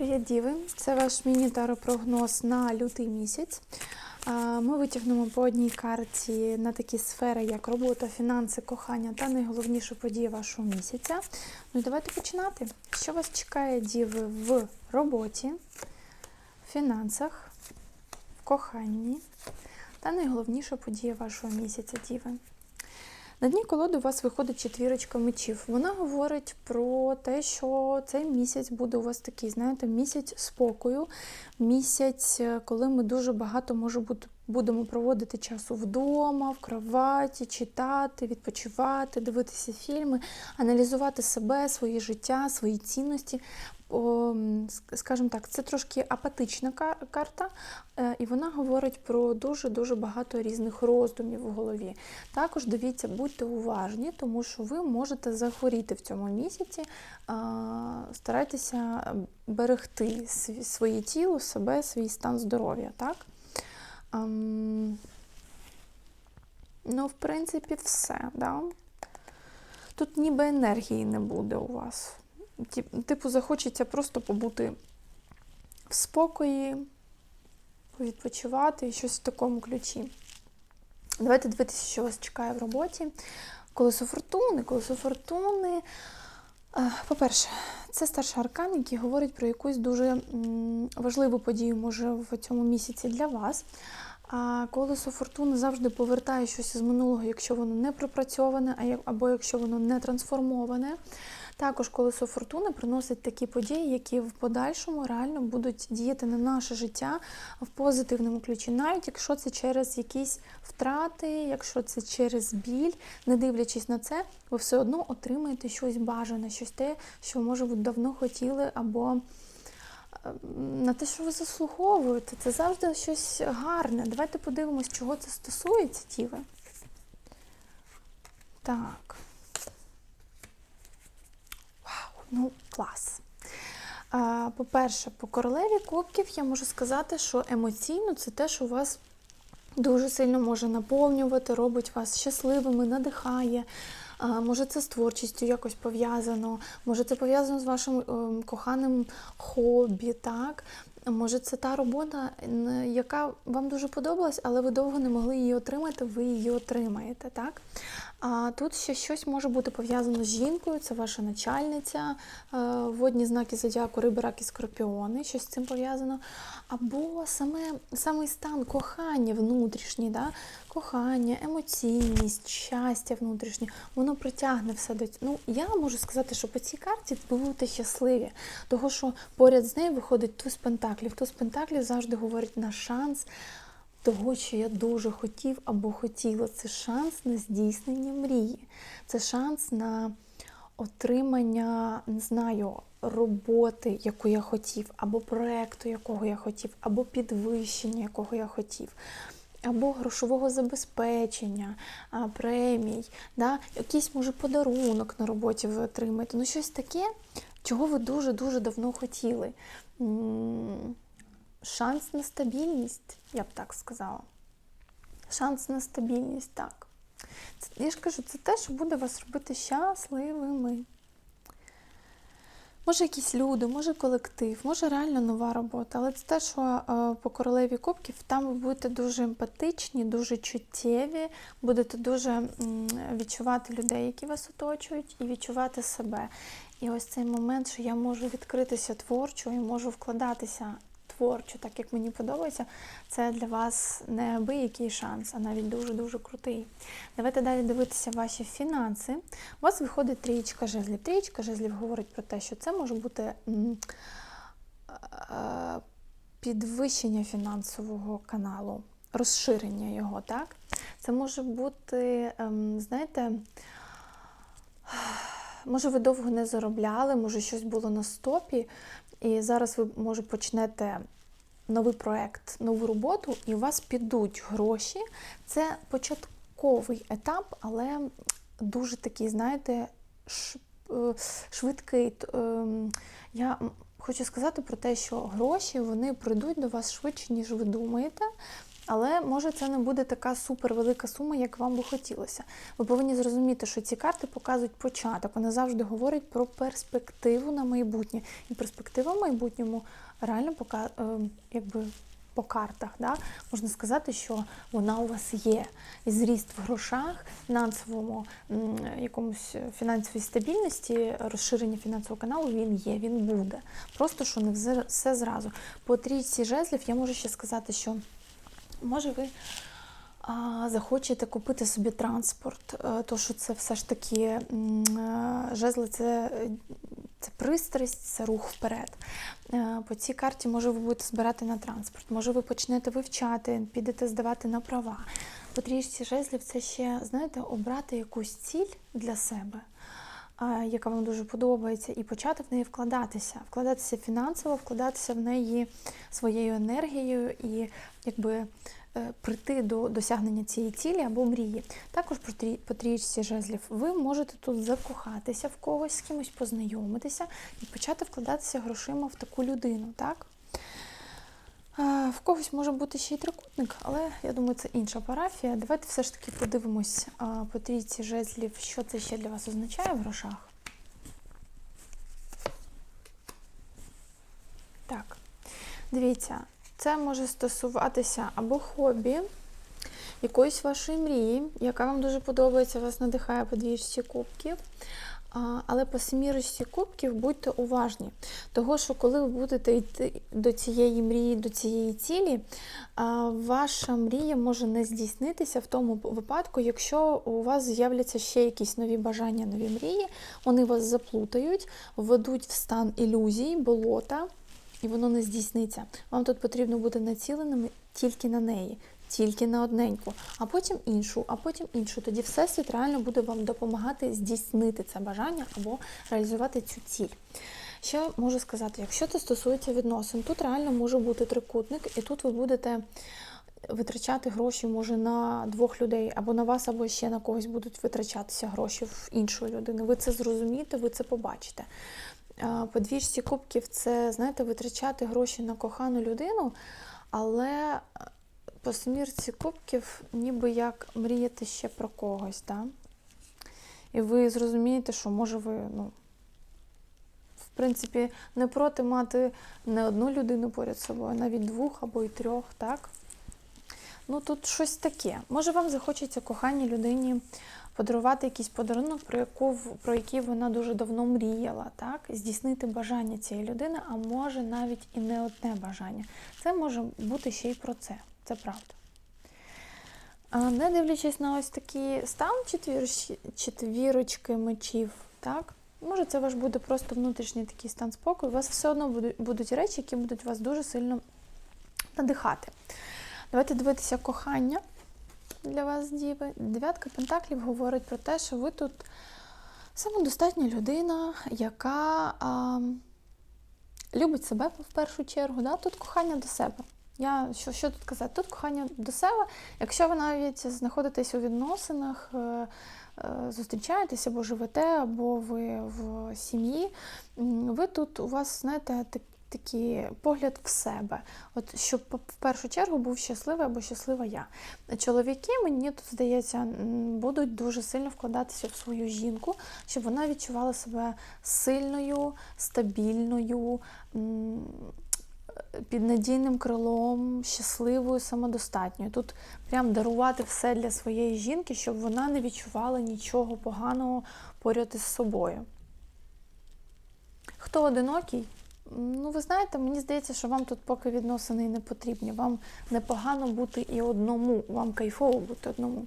Привіт, діви! Це ваш міні-таропрогноз на лютий місяць. Ми витягнемо по одній карті на такі сфери, як робота, фінанси, кохання та найголовніша подія вашого місяця. Ну і давайте починати. Що вас чекає, діви, в роботі, фінансах, в коханні та найголовніша подія вашого місяця, діви. На дні колоди у вас виходить четвірочка мечів. Вона говорить про те, що цей місяць буде у вас такий, знаєте, місяць спокою, місяць, е, коли ми дуже багато може бути. Будемо проводити часу вдома, в кроваті, читати, відпочивати, дивитися фільми, аналізувати себе, своє життя, свої цінності. Скажімо так, це трошки апатична карта, е, і вона говорить про дуже-дуже багато різних роздумів в голові. Також дивіться, будьте уважні, тому що ви можете захворіти в цьому місяці. Старайтеся берегти своє тіло, себе, свій стан здоров'я. Так? Ам, Ну, в принципі, все. Да? Тут ніби енергії не буде у вас. Типу, захочеться просто побути в спокої, відпочивати і щось в такому ключі. Давайте дивитися, що вас чекає в роботі. Колесо фортуни, колесо фортуни. Е, По-перше, це старший аркан, який говорить про якусь дуже важливу подію, може, в цьому місяці для вас. А колесо фортуни завжди повертає щось з минулого, якщо воно не пропрацьоване, або якщо воно не трансформоване. Також колесо фортуни приносить такі події, які в подальшому реально будуть діяти на наше життя в позитивному ключі, навіть якщо це через якісь втрати, якщо це через біль, не дивлячись на це, ви все одно отримаєте щось бажане, щось те, що може ви давно хотіли, або е, на те, що ви заслуговуєте. Це завжди щось гарне. Давайте подивимось, чого це стосується, Тіви. Так. Ну клас. По-перше, по королеві кубків я можу сказати, що емоційно це те, що вас дуже сильно може наповнювати, робить вас щасливими, надихає. Може, це з творчістю якось пов'язано, може, це пов'язано з вашим ем, коханим хобі, так? Може, це та робота, яка вам дуже подобалась, але ви довго не могли її отримати, ви її отримаєте, так? А тут ще щось може бути пов'язано з жінкою, це ваша начальниця, е, водні знаки зодіаку, риби, раки, скорпіони, щось з цим пов'язано. Або саме, самий стан кохання внутрішній, да? кохання, емоційність, щастя внутрішнє, воно притягне все до. Ну, я можу сказати, що по цій карті ви будете щасливі, того що поряд з нею виходить туз пентаклів. Туз пентаклів завжди говорить на шанс того, що я дуже хотів або хотіла. Це шанс на здійснення мрії, це шанс на отримання, не знаю, роботи, яку я хотів, або проекту, якого я хотів, або підвищення, якого я хотів. Або грошового забезпечення, премій, да? якийсь може подарунок на роботі ви отримаєте. Ну, щось таке, чого ви дуже-дуже давно хотіли. Шанс на стабільність, я б так сказала. Шанс на стабільність, так. Це, я ж кажу, це те, що буде вас робити щасливими. Може, якісь люди, може колектив, може реально нова робота, але це те, що е, по королеві кубків там ви будете дуже емпатичні, дуже чуттєві, будете дуже відчувати людей, які вас оточують, і відчувати себе. І ось цей момент, що я можу відкритися творчо і можу вкладатися творчо, так як мені подобається, це для вас не абиякий шанс, а навіть дуже-дуже крутий. Давайте далі дивитися ваші фінанси. У вас виходить трієчка жезлів. Трієчка жезлів говорить про те, що це може бути підвищення фінансового каналу, розширення його, так? Це може бути, ем, знаєте, може, ви довго не заробляли, може, щось було на стопі, і зараз ви, може, почнете новий проект, нову роботу, і у вас підуть гроші. Це початковий етап, але дуже такий, знаєте, е, швидкий. Ем, Я хочу сказати про те, що гроші вони прийдуть до вас швидше, ніж ви думаєте. Але може це не буде така супервелика сума, як вам би хотілося. Ви повинні зрозуміти, що ці карти показують початок. Вони завжди говорять про перспективу на майбутнє. І перспектива в майбутньому реально пока, е, якби по картах. Да? Можна сказати, що вона у вас є. І зріст в грошах, фінансовому якомусь фінансовій стабільності, розширення фінансового каналу він є, він буде. Просто що не все- зразу. По трійці жезлів я можу ще сказати, що може ви захочете купити собі транспорт, е, то що це все ж таки е, жезли це, е, це пристрасть, це рух вперед. Е, По цій карті, може, ви будете збирати на транспорт, може, ви почнете вивчати, підете здавати на права. По трішці жезлів це ще, знаєте, обрати якусь ціль для себе. Яка вам дуже подобається, і почати в неї вкладатися, вкладатися фінансово, вкладатися в неї своєю енергією і якби прийти до досягнення цієї цілі або мрії. Також по трі- трієчці жезлів ви можете тут закохатися в когось, з кимось познайомитися і почати вкладатися грошима в таку людину, так? Е, В когось може бути ще й трикутник, але я думаю, це інша парафія. Давайте все ж таки подивимось по трійці жезлів, що це ще для вас означає в грошах. Так, дивіться, це може стосуватися або хобі, якоїсь вашої мрії, яка вам дуже подобається, вас надихає по двічці кубків. Але по семірочці кубків будьте уважні, того що коли ви будете йти до цієї мрії, до цієї цілі, ваша мрія може не здійснитися в тому випадку, якщо у вас з'являться ще якісь нові бажання, нові мрії, вони вас заплутають, введуть в стан ілюзій, болота, і воно не здійсниться. Вам тут потрібно бути націленими тільки на неї, тільки на одненьку, а потім іншу, а потім іншу. Тоді всесвіт реально буде вам допомагати здійснити це бажання або реалізувати цю ціль. Ще можу сказати, якщо це стосується відносин, тут реально може бути трикутник, і тут ви будете витрачати гроші може на двох людей, або на вас, або ще на когось будуть витрачатися гроші в іншої людини. Ви це зрозумієте, ви це побачите. По двічці кубків це, знаєте, витрачати гроші на кохану людину, але по смірці кубків ніби як мріяти ще про когось. Да? І ви зрозумієте, що може ви, ну, в принципі, не проти мати не одну людину поряд собою, навіть двох або й трьох, так? Ну тут щось таке. Може вам захочеться коханій людині подарувати якийсь подарунок, про, яку, про який вона дуже давно мріяла, так? Здійснити бажання цієї людини, а може навіть і не одне бажання. Це може бути ще й про це. Це правда. Не дивлячись на ось такий стан четвірочки, мечів, так? Може, це ваш буде просто внутрішній такий стан спокою. У вас все одно будуть речі, які будуть вас дуже сильно надихати. Давайте дивитися кохання для вас, діви. Дев'ятка пентаклів говорить про те, що ви тут самодостатня людина, яка а, любить себе в першу чергу. Да? Тут кохання до себе. Я що, що тут казати? Тут кохання до себе. Якщо ви навіть знаходитесь у відносинах, е, е, зустрічаєтесь або живете, або ви в сім'ї, ви тут у вас, знаєте, так, такий погляд в себе. От щоб в першу чергу був щасливий або щаслива я. Чоловіки, мені тут здається, будуть дуже сильно вкладатися в свою жінку, щоб вона відчувала себе сильною, стабільною. під надійним крилом, щасливою, самодостатньою. Тут прям дарувати все для своєї жінки, щоб вона не відчувала нічого поганого поряд із собою. Хто одинокий? Ну, ви знаєте, мені здається, що вам тут поки відносини не потрібні. Вам непогано бути і одному, вам кайфово бути одному.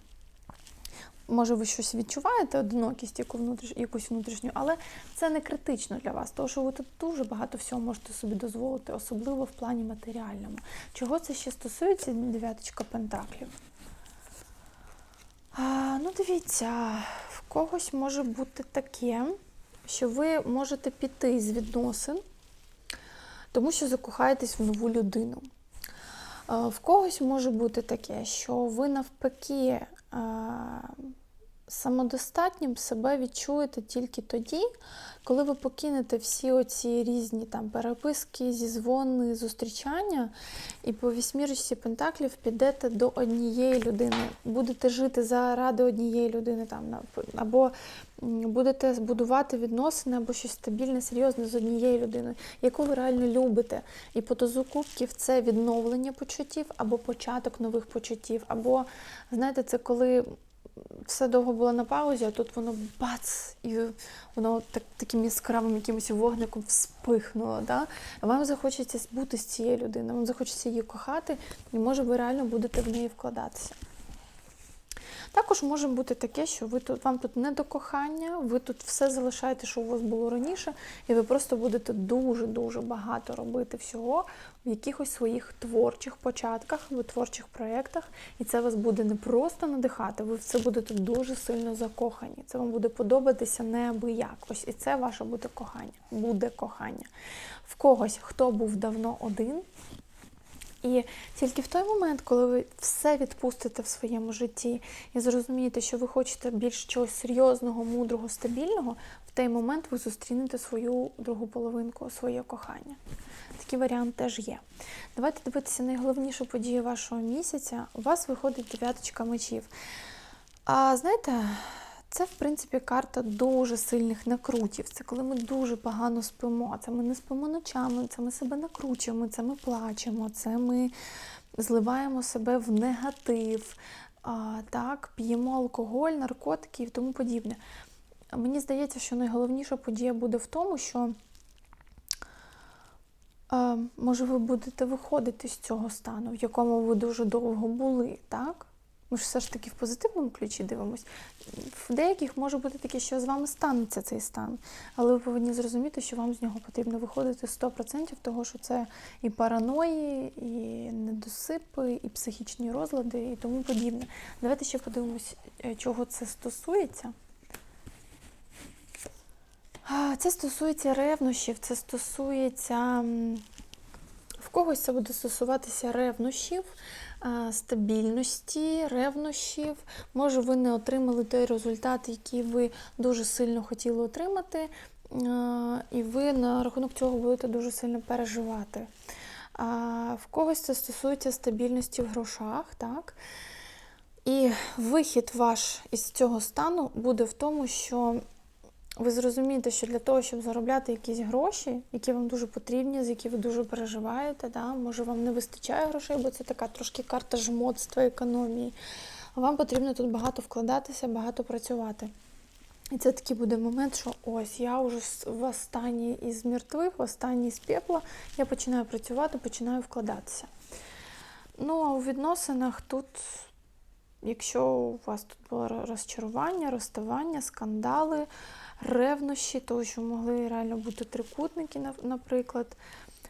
Може, ви щось відчуваєте, одинокість, яку внутріш... якусь внутрішню, але це не критично для вас, тому що ви тут дуже багато всього можете собі дозволити, особливо в плані матеріальному. Чого це ще стосується дев'яточка пентаклів? А, ну, дивіться, в когось може бути таке, що ви можете піти з відносин, тому що закохаєтесь в нову людину. В когось може бути таке, що ви навпаки. Самодостатнім себе відчуєте тільки тоді, коли ви покинете всі оці різні там переписки, зізвони, зустрічання, і по вісьмірочці пентаклів підете до однієї людини, будете жити заради однієї людини, там або будете збудувати відносини або щось стабільне, серйозне з однією людиною, яку ви реально любите. І по дозу кубків це відновлення почуттів або початок нових почуттів, або знаєте, це коли все довго було на паузі, а тут воно бац, і воно так, таким яскравим якимось вогником вспихнуло. Да? Вам захочеться бути з цією людиною, вам захочеться її кохати, і може ви реально будете в неї вкладатися. Також може бути таке, що ви тут вам тут не до кохання, ви тут все залишаєте, що у вас було раніше, і ви просто будете дуже-дуже багато робити всього в якихось своїх творчих початках, в творчих проєктах, і це вас буде не просто надихати, ви в це будете дуже сильно закохані. Це вам буде подобатися неабияк. Ось і це ваше буде кохання. Буде кохання. В когось, хто був давно один, і тільки в той момент, коли ви все відпустите в своєму житті і зрозумієте, що ви хочете більш чогось серйозного, мудрого, стабільного, в той момент ви зустрінете свою другу половинку, своє кохання. Такий варіант теж є. Давайте дивитися найголовнішу подію вашого місяця. У вас виходить дев'яточка мечів. А знаєте, це, в принципі, карта дуже сильних накрутів. Це коли ми дуже погано спимо. Це ми не спимо ночами, це ми себе накручуємо, це ми плачемо, це ми зливаємо себе в негатив, а, так, п'ємо алкоголь, наркотики і тому подібне. Мені здається, що найголовніша подія буде в тому, що а, може ви будете виходити з цього стану, в якому ви дуже довго були, так? Ми ж все ж таки в позитивному ключі дивимось. В деяких може бути таке, що з вами станеться цей стан, але ви повинні зрозуміти, що вам з нього потрібно виходити 100%, того що це і параної, і недосипи, і психічні розлади, і тому подібне. Давайте ще подивимось, е, чого це стосується. Це стосується ревнощів, це стосується. Когось це буде стосуватися ревнощів, стабільності, ревнощів. Може, ви не отримали той результат, який ви дуже сильно хотіли отримати, і ви на рахунок цього будете дуже сильно переживати. В когось це стосується стабільності в грошах, так? І вихід ваш із цього стану буде в тому, що ви зрозумієте, що для того, щоб заробляти якісь гроші, які вам дуже потрібні, з які ви дуже переживаєте, да? може вам не вистачає грошей, бо це така трошки карта жмотства економії. Вам потрібно тут багато вкладатися, багато працювати. І це такий буде момент, що ось я вже в останній із мертвих, в останній з пепла, я починаю працювати, починаю вкладатися. Ну, а у відносинах тут, якщо у вас тут було розчарування, розставання, скандали, ревнощі, того, що могли реально бути трикутники, наприклад.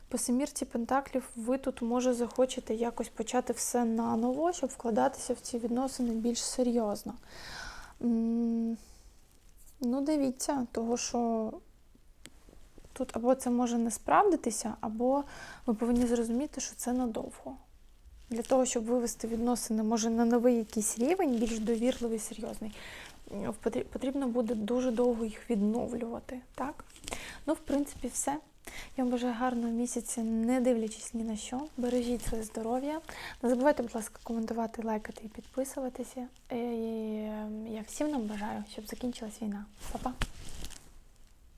По семірці Пентаклів ви тут може захочете якось почати все наново, щоб вкладатися в ці відносини більш серйозно. Ну, дивіться, того, що тут або це може не справдитися, або ви повинні зрозуміти, що це надовго. Для того, щоб вивести відносини, може, на новий якийсь рівень, більш довірливий, серйозний, потрібно буде дуже довго їх відновлювати. Так? Ну, в принципі, все. Я вам бажаю гарного місяця, не дивлячись ні на що. Бережіть своє здоров'я. Не забувайте, будь ласка, коментувати, лайкати і підписуватися. І е, я всім нам бажаю, щоб закінчилась війна. Па-па!